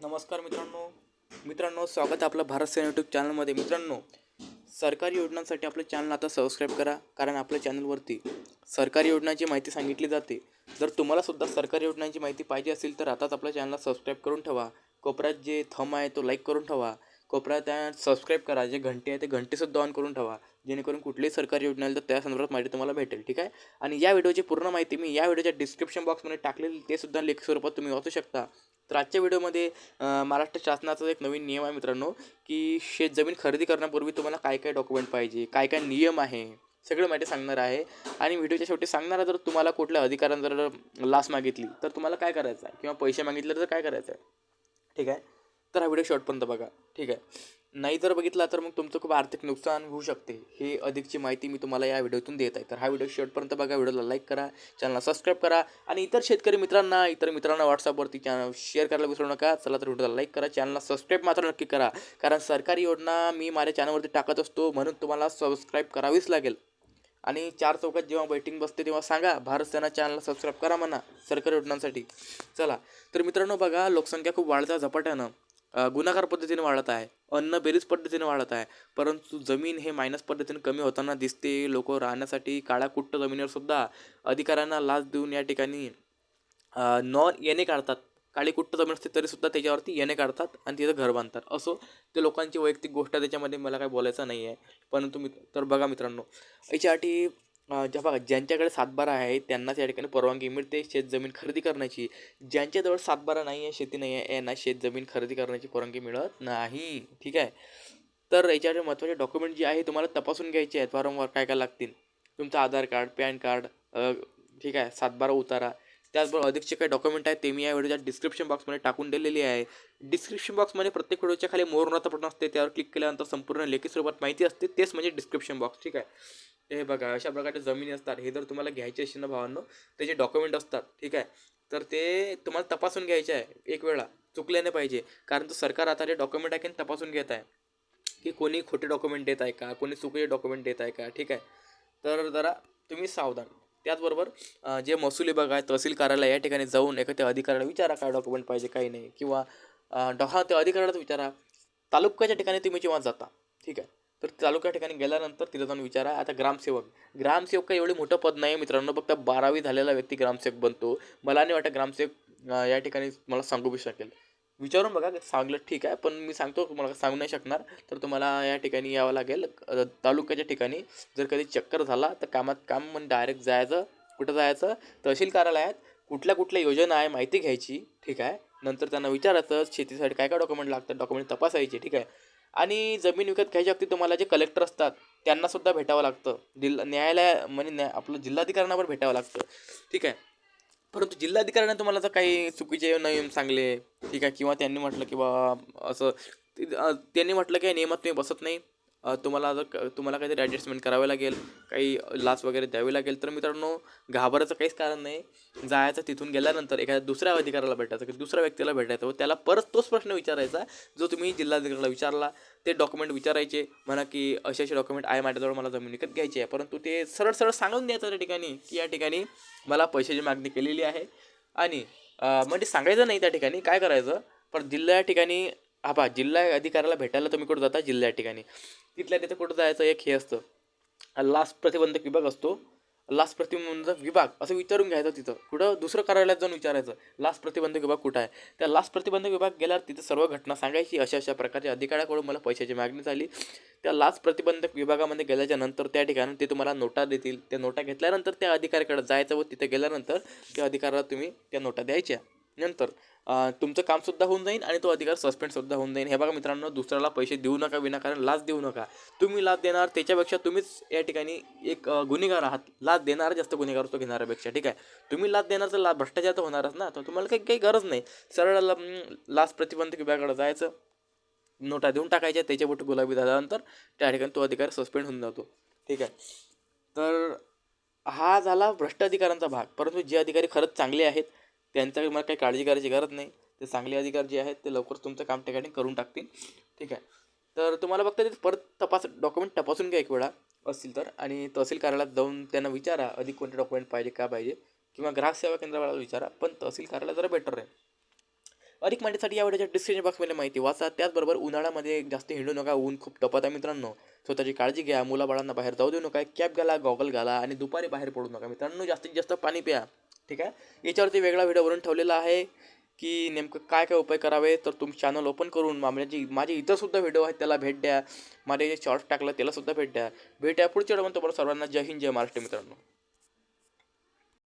नमस्कार मित्रांनो. मित्रांनो स्वागत आपलं भारत सेना यूट्यूब चॅनलमध्ये मित्रांनो सरकारी योजनांसाठी आपलं चॅनल आता सबस्क्राईब करा कारण आपल्या चॅनलवरती सरकारी योजनांची माहिती सांगितली जाते. जर तुम्हालासुद्धा सरकारी योजनांची माहिती पाहिजे असेल तर आताच आपल्या चॅनलला सबस्क्राईब करून ठेवा. कोपऱ्यात जे थम आहे तो लाईक करून ठेवा. कोपऱ्यात त्या सबस्क्राईब करा. जे घंटे आहे ते घंटेसुद्धा ऑन करून ठेवा. जेणेकरून कुठलीही सरकारी योजना आली तर त्या संदर्भात माहिती तुम्हाला भेटेल. ठीक आहे? आणि या व्हिडिओची पूर्ण माहिती मी या व्हिडिओच्या डिस्क्रिप्शन बॉक्समध्ये टाकलेली ते सुद्धा लेख स्वरूपात तुम्ही वाचू शकता. तर आजच्या व्हिडिओमध्ये महाराष्ट्र शासनाचा एक नवीन नियम आहे मित्रांनो की शेत जमीन खरेदी करण्यापूर्वी तुम्हाला काय काय डॉक्युमेंट पाहिजे काय काय नियम आहे सगळं माहिती सांगणार आहे. आणि व्हिडिओच्या शेवटी सांगणार आहे जर तुम्हाला कुठल्या अधिकाऱ्यानं जर लास मागितली तर तुम्हाला काय करायचं आहे? किंवा पैसे मागितले तर काय करायचं आहे? ठीक आहे? तर हा व्हिडिओ शॉर्टपर्यंत बघा. ठीक आहे? नाही जर बघितला तर मग तुमचं खूप आर्थिक नुकसान होऊ शकते. हे अधिकची माहिती मी तुम्हाला या व्हिडिओतून देत आहे. तर हा व्हिडिओ शेवटपर्यंत बघा व्हिडिओला लाईक करा चॅनलला सबस्क्राईब करा आणि इतर शेतकरी मित्रांना इतर मित्रांना व्हॉट्सअपवरती चॅनल शेअर करायला विसरू नका. चला तर व्हिडिओला लाईक करा चॅनलला सबस्क्राईब मात्र नक्की करा. कारण सरकारी योजना मी माझ्या चॅनलवरती टाकत असतो म्हणून तुम्हाला सबस्क्राईब करावीच लागेल. आणि चार चौकात जेव्हा बैटिंग बसते तेव्हा सांगा भारत सेना चॅनलला सबस्क्राईब करा म्हणा सरकारी योजनांसाठी. चला. तर मित्रांनो बघा लोकसंख्या खूप वाढता झपाट्यानं. गुणाकार पद्धतीने वाढत आहे. अन्न बेरीज पद्धतीने वाढत आहे. परंतु जमीन हे मायनस पद्धतीने कमी होताना दिसते. लोक राहण्यासाठी काळ्याकुट्ट जमिनीवर सुद्धा अधिकाऱ्यांना लाच देऊन या ठिकाणी नॉन येणे काढतात. काळी कुट्ट जमीन असते तरीसुद्धा त्याच्यावरती येणे काढतात आणि तिथं घर बांधतात. असो ते लोकांची वैयक्तिक गोष्ट त्याच्यामध्ये मला काय बोलायचं नाही आहे परंतु मित्र तर बघा मित्रांनो याच्यासाठी ज्या बघा ज्यांच्याकडे सातबारा आहे त्यांनाच या ठिकाणी परवानगी मिळते शेतजमीन खरेदी करण्याची. ज्यांच्याजवळ सातबारा नाही आहे शेती नाही आहे यांना शेतजमीन खरेदी करण्याची परवानगी मिळत नाही. ठीक आहे? तर याच्यासाठी महत्त्वाचे डॉक्युमेंट जे आहे तुम्हाला तपासून घ्यायचे आहेत. वारंवार काय काय लागतील? तुमचं आधार कार्ड पॅन कार्ड ठीक आहे? सातबारा उतारा. त्याचबरोबर अधिकचे काही डॉक्युमेंट आहेत ते मी या व्हिडिओच्या डिस्क्रिप्शन बॉक्समध्ये टाकून दिलेली आहे. डिस्क्रिप्शन बॉक्समध्ये प्रत्येक व्हिडिओच्या खाली मोर बटन असते त्यावर क्लिक केल्यानंतर संपूर्ण लेखी स्वरूपात माहिती असते तेच म्हणजे डिस्क्रिप्शन बॉक्स ठीक आहे? हे बघा अशा प्रकारच्या जमिनी असतात हे जर तुम्हाला घ्यायचे असेल ना भावांनो त्याचे डॉक्युमेंट असतात ठीक आहे? तर ते तुम्हाला तपासून घ्यायचे आहे एक वेळा. चुकले नाही पाहिजे. कारण तो सरकार आता जे डॉक्युमेंट आहे की तपासून घेत आहे. की कोणी खोटे डॉक्युमेंट देत आहे का? कोणी चुकीचे डॉक्युमेंट देत आहे का? ठीक आहे? तर जरा तुम्ही सावधान. त्याचबरोबर जे महसूल विभाग आहे तहसील कार्यालय या ठिकाणी जाऊन एखाद्या अधिकाऱ्याला विचारा काय डॉक्युमेंट पाहिजे काही नाही. किंवा डॉ हा त्या अधिकाऱ्यालाच विचारा तालुक्याच्या ठिकाणी तुम्ही जेव्हा जाता ठीक आहे तर तालुक्या ठिकाणी गेल्यानंतर तिथं जाऊन विचारा आता ग्रामसेवक ग्रामसेवक काही एवढे मोठं पद नाही मित्रांनो फक्त बारावी झालेला व्यक्ती ग्रामसेवक बनतो. मला नाही वाटतं ग्रामसेवक या ठिकाणी मला सांगू बी शकेल. विचारून बघा सांगलं ठीक आहे. पण मी सांगतो तुम्हाला सांगू नाही शकणार. तर तुम्हाला या ठिकाणी यावं लागेल. तालुक्याच्या ठिकाणी जर कधी चक्कर झाला तर कामात काम म्हणून डायरेक्ट जायचं. कुठं जायचं? तहसील कार्यालयात कुठल्या कुठल्या योजना आहे माहिती घ्यायची ठीक आहे. नंतर त्यांना विचारायचं शेतीसाठी काय काय डॉक्युमेंट लागतात डॉक्युमेंट तपासायचे ठीक आहे. आणि जमीन विकत घ्यायच्या अगदी तुम्हाला जे कलेक्टर असतात त्यांनासुद्धा भेटावं लागतं. जिल्हा न्यायालय म्हणजे न्याय आपलं जिल्हाधिकाऱ्यांना पण भेटावं लागतं ठीक आहे. परंतु जिल्हाधिकाऱ्याने तुम्हाला जर काही चुकीचे नियम सांगले? ठीक आहे. किंवा त्यांनी म्हटलं की बा असं त्यांनी म्हटलं की नियमात तुम्ही बसत नाही. तुम्हाला जर क- तुम्हाला काहीतरी ॲडजस्टमेंट करावे लागेल काही लाच वगैरे द्यावी लागेल तर मित्रांनो घाबरायचं काहीच कारण नाही. जायचं तिथून गेल्यानंतर एखाद्या दुसऱ्या अधिकाऱ्याला भेटायचं की दुसऱ्या व्यक्तीला भेटायचं व त्याला परत तोच प्रश्न विचारायचा जो तुम्ही जिल्हाधिकाऱ्याला विचारला ते डॉक्युमेंट विचारायचे म्हणा की असे असे डॉक्युमेंट आहे माझ्याजवळ मला जमीन विकत घ्यायची आहे. परंतु ते सरळ सरळ सांगून द्यायचं त्या ठिकाणी की या ठिकाणी मला पैशाची मागणी केलेली आहे. आणि म्हणजे सांगायचं नाही त्या ठिकाणी काय करायचं? पण जिल्हा या ठिकाणी हा पहा जिल्हा अधिकाऱ्याला भेटायला तुम्ही कुठं जाता? जिल्हा या ठिकाणी. तिथल्या तिथे कुठं जायचं एक हे असतं. लास्ट प्रतिबंधक विभाग असतो. लास्ट प्रतिबंधक विभाग असं विचारून घ्यायचं तिथं. कुठं? दुसरं कार्यालयात जाऊन विचारायचं. लास्ट प्रतिबंधक विभाग कुठं आहे? त्या लास्ट प्रतिबंधक विभाग गेल्यावर तिथं सर्व घटना सांगायची. अशा अशा प्रकारच्या अधिकाऱ्याकडून मला पैशाची मागणी झाली. त्या लास्ट प्रतिबंधक विभागामध्ये गेल्याच्यानंतर त्या ठिकाणी ते तुम्हाला नोटा देतील. त्या नोटा घेतल्यानंतर त्या अधिकाऱ्याकडे जायचं व तिथे गेल्यानंतर त्या अधिकाऱ्याला तुम्ही त्या नोटा द्यायच्या. नंतर तुमचं कामसुद्धा होऊन जाईल आणि तो अधिकार सस्पेंडसुद्धा होऊन जाईल हे बघा मित्रांनो दुसऱ्याला पैसे देऊ नका विनाकारण लाच देऊ नका. तुम्ही लाच देणार त्याच्यापेक्षा तुम्हीच या ठिकाणी एक गुन्हेगार आहात. लाच देणारा जास्त गुन्हेगार असतो घेणाऱ्यापेक्षा ठीक आहे? तुम्ही लाच देणार तर ला भ्रष्टाचार तर होणारच ना. तर तुम्हाला काही काही गरज नाही. सरळ लाच प्रतिबंधक विभागाकडे जायचं नोटा देऊन टाकायच्या त्याच्या गुलाबी झाल्यानंतर त्या ठिकाणी तो अधिकार सस्पेंड होऊन जातो. ठीक आहे? तर हा झाला भ्रष्ट अधिकारांचा भाग. परंतु जे अधिकारी खरंच चांगले आहेत त्यांचा मला काही काळजी करायची गरज नाही. ते चांगले अधिकारी जे आहेत ते लवकर तुमचं काम ठिकाणी करून टाकतील. ठीक आहे. तर तुम्हाला फक्त ते परत तपास डॉक्युमेंट तपासून घ्या एक वेळा. असतील तर. आणि तहसील कार्यालयात जाऊन त्यांना विचारा अधिक कोणते डॉक्युमेंट पाहिजे का पाहिजे? किंवा ग्राहक सेवा केंद्रावाला विचारा. पण तहसील कार्यालय जरा बेटर आहे. अधिक माहितीसाठी या वेळेच्या डिस्क्रिप्शन बॉक्समध्ये माहिती वाचा. त्याचबरोबर उन्हाळ्यामध्ये जास्त हिंडू नका ऊन खूप टपत आहे मित्रांनो. स्वतःची काळजी घ्या. मुलाबाळांना बाहेर जाऊ देऊ नका. कॅप घाला गॉगल घाला आणि दुपारी बाहेर पडू नका मित्रांनो. जास्तीत जास्त पाणी प्या. ठीक आहे? याच्यावरती वेगळा व्हिडिओ बनवून ठेवलेला आहे की नेमकं काय काय उपाय करावे तर तुम्ही चॅनल ओपन करून माझी माझे इतरसुद्धा व्हिडिओ आहेत त्याला भेट द्या. माझे जे शॉर्ट्स टाकलं त्याला सुद्धा भेट द्या. भेट द्या. पुढच्या व्हिडिओ म्हणतो सर्वांना जय हिंद जय महाराष्ट्र मित्रांनो.